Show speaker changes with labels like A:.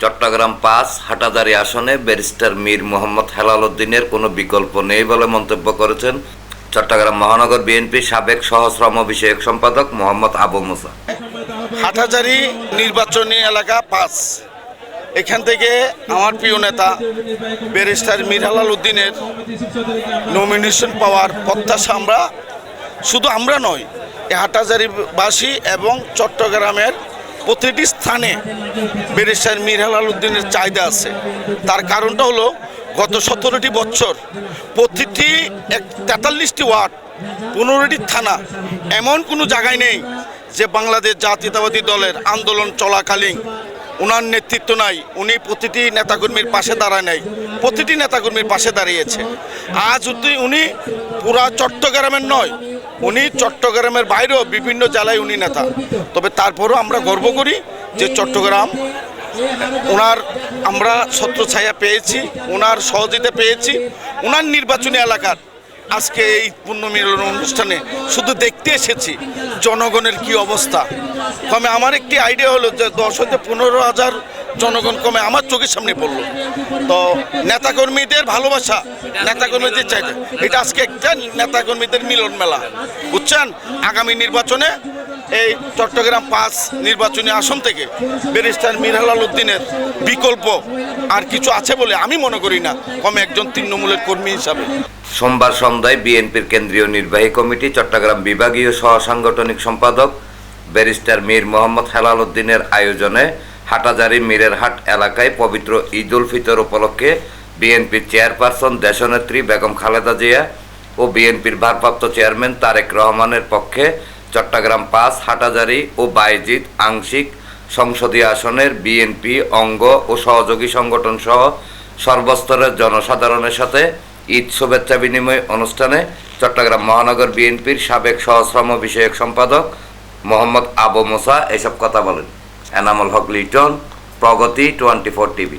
A: চট্টগ্রাম পাঁচ হাটাদারি আসনে ব্যারিস্টার মীর মোহাম্মদ হেলাল উদ্দিনের কোনো বিকল্প নেই বলে মন্তব্য করেছেন চট্টগ্রাম মহানগর বিএনপির সাবেক সহশ্রম বিষয়ক সম্পাদক মোহাম্মদ আবু মুসা।
B: হাটহাজারি নির্বাচনী এলাকা পাঁচ। এখান থেকে আমার প্রিয় নেতা ব্যারিস্টার মিরহালাল উদ্দিনের নমিনেশন পাওয়ার প্রত্যাশা আমরা, শুধু আমরা নয়, এই হাটহাজারিবাসী এবং চট্টগ্রামের প্রতিটি স্থানে ব্যারিস্টার মিরহালাল উদ্দিনের চাহিদা আছে। তার কারণটা হলো, গত সতেরোটি বছর প্রতিটি এক তেতাল্লিশটি ওয়ার্ড, পনেরোটি থানা, এমন কোনো জায়গায় নেই যে বাংলাদেশ জাতীয়তাবাদী দলের আন্দোলন চলাকালীন ওনার নেতৃত্ব নাই, উনি প্রতিটি নেতাকর্মীর পাশে দাঁড়ায় নাই, প্রতিটি নেতাকর্মীর পাশে দাঁড়িয়েছে। আজ উনি পুরা চট্টগ্রামের নয় উনি চট্টগ্রামের বাইরেও বিভিন্ন জেলায় উনি নেতা। তবে তারপরও আমরা গর্ব করি যে চট্টগ্রাম ওনার আমরা ছত্রছায়া পেয়েছি ওনার সহযোগিতা পেয়েছি। ওনার নির্বাচনী এলাকার আজকে এই পুণ্যমিলন অনুষ্ঠানে শুধু দেখতে এসেছি জনগণের কি অবস্থা। কমে আমার একটি আইডিয়া হলো যে দশ হতে পনেরো হাজার জনগণ কমে আমার চোখের সামনে পড়ল। তো নেতাকর্মীদের ভালোবাসা, নেতাকর্মীদের চাইতে। এটা আজকে একটা নেতাকর্মীদের মিলন মেলা। বুঝছেন? আগামী নির্বাচনে এই চট্টগ্রাম পাঁচ নির্বাচনী আসন থেকে ব্যারিস্টার মিরহালাল উদ্দিনের বিকল্প আর কিছু আছে বলে আমি মনে করি না। কমে একজন তৃণমূলের কর্মী হিসাবে।
A: সোমবার সন্ধ্যায় বিএনপির কেন্দ্রীয় নির্বাহী কমিটি, চট্টগ্রাম বিভাগীয় সহ সাংগঠনিক সম্পাদক ব্যারিস্টার মীর মোহাম্মদ হেলাল উদ্দিনের আয়োজনে হাটাজারি মীরের হাট এলাকায় পবিত্র ঈদ উল ফিতর উপলক্ষে বিএনপির চেয়ারপারসন দেশনেত্রী বেগম খালেদা জিয়া ও বিএনপির ভারপ্রাপ্ত চেয়ারম্যান তারেক রহমানের পক্ষে চট্টগ্রাম পাঁচ, হাটাজারি ও বাইজিৎ আংশিক সংসদীয় আসনের বিএনপি, অঙ্গ ও সহযোগী সংগঠন সহ সর্বস্তরের জনসাধারণের সাথে ঈদ শুভেচ্ছা বিনিময় অনুষ্ঠানে চট্টগ্রাম মহানগর বিএনপির সাবেক সহশ্রম বিষয়ক সম্পাদক মোহাম্মদ আবু মোসা এসব কথা বলেন। এনামুল হক লিটন প্রগতি টোয়েন্টি ফোর টিভি